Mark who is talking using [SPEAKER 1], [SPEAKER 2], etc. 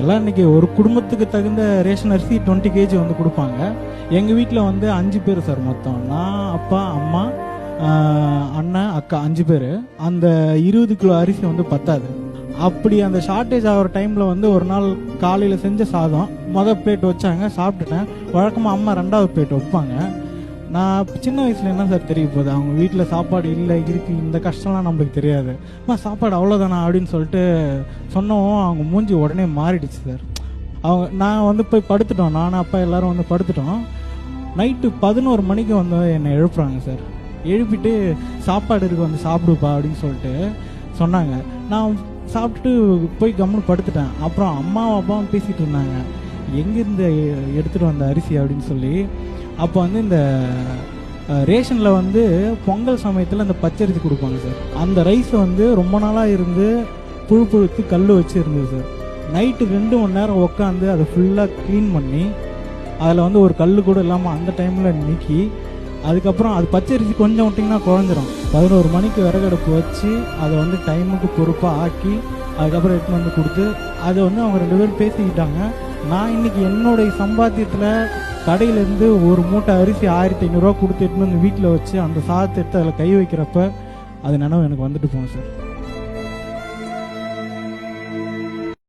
[SPEAKER 1] எல்லாம் இன்னைக்கு ஒரு குடும்பத்துக்கு தகுந்த ரேஷன் அரிசி டுவெண்ட்டி கேஜி வந்து கொடுப்பாங்க. எங்கள் வீட்டில் வந்து அஞ்சு பேர் சார் மொத்தம். நான் அப்பா அம்மா அண்ணன் அக்கா அஞ்சு பேர். அந்த இருபது கிலோ அரிசி வந்து பத்தாது. அப்படி அந்த ஷார்ட்டேஜ் ஆகிற டைமில் வந்து ஒரு நாள் காலையில் செஞ்ச சாதம் மொதல் பிளேட் வச்சாங்க சாப்பிட்டுட்டேன். வழக்கமாக அம்மா ரெண்டாவது பிளேட் வைப்பாங்க. நான் சின்ன வயசுல என்ன சார் தெரிய போகுது? அவங்க வீட்டில் சாப்பாடு இல்லை இருக்கு இந்த கஷ்டம்லாம் நம்மளுக்கு தெரியாது. அம்மா சாப்பாடு அவ்வளோதானா அப்படின்னு சொல்லிட்டு சொன்னவும் அவங்க மூஞ்சி உடனே மாறிடுச்சு சார். அவங்க நான் வந்து போய் படுத்துட்டோம். நானும் அப்பா எல்லாரும் வந்து படுத்துட்டோம். நைட்டு பதினோரு மணிக்கு வந்து என்னை எழுப்புறாங்க சார். எழுப்பிட்டு சாப்பாடு இருக்கு வந்து சாப்பிடுப்பா அப்படின்னு சொல்லிட்டு சொன்னாங்க. நான் சாப்பிட்டுட்டு போய் கம்முன்னு படுத்துட்டேன். அப்புறம் அம்மாவும் அப்பாவும் பேசிட்டு இருந்தாங்க. எங்கேருந்து எடுத்துகிட்டு வந்த அரிசி அப்படின்னு சொல்லி அப்போ வந்து இந்த ரேஷனில் வந்து பொங்கல் சமயத்தில் அந்த பச்சரிசி கொடுப்பாங்க சார். அந்த ரைஸை வந்து ரொம்ப நாளாக இருந்து புழு புழுத்து கல் வச்சு இருந்தது சார். நைட்டு ரெண்டு மணி நேரம் உட்காந்து அதை ஃபுல்லாக க்ளீன் பண்ணி அதில் வந்து ஒரு கல் கூட இல்லாமல் அந்த டைமில் நீக்கி அதுக்கப்புறம் அது பச்சரிசி கொஞ்சம் விட்டிங்கன்னா குழஞ்சிரும். பதினோரு மணிக்கு விறகடுப்பு வச்சு அதை வந்து டைமுக்கு பொறுப்பாக ஆக்கி அதுக்கப்புறம் எடுத்துகிட்டு வந்து கொடுத்து அதை வந்து அவங்க ரெண்டு பேரும் பேசிக்கிட்டாங்க. நான் இன்னைக்கு என்னுடைய சம்பாத்தியத்தில் கடையிலேருந்து ஒரு மூட்டை அரிசி ஆயிரத்தி ஐநூறுரூவா கொடுத்து எடுத்துன்னு வந்து வீட்டில் வச்சு அந்த சாதத்தை எடுத்து அதில் கை வைக்கிறப்ப அது நினைவு எனக்கு வந்துட்டு போகும் சார்.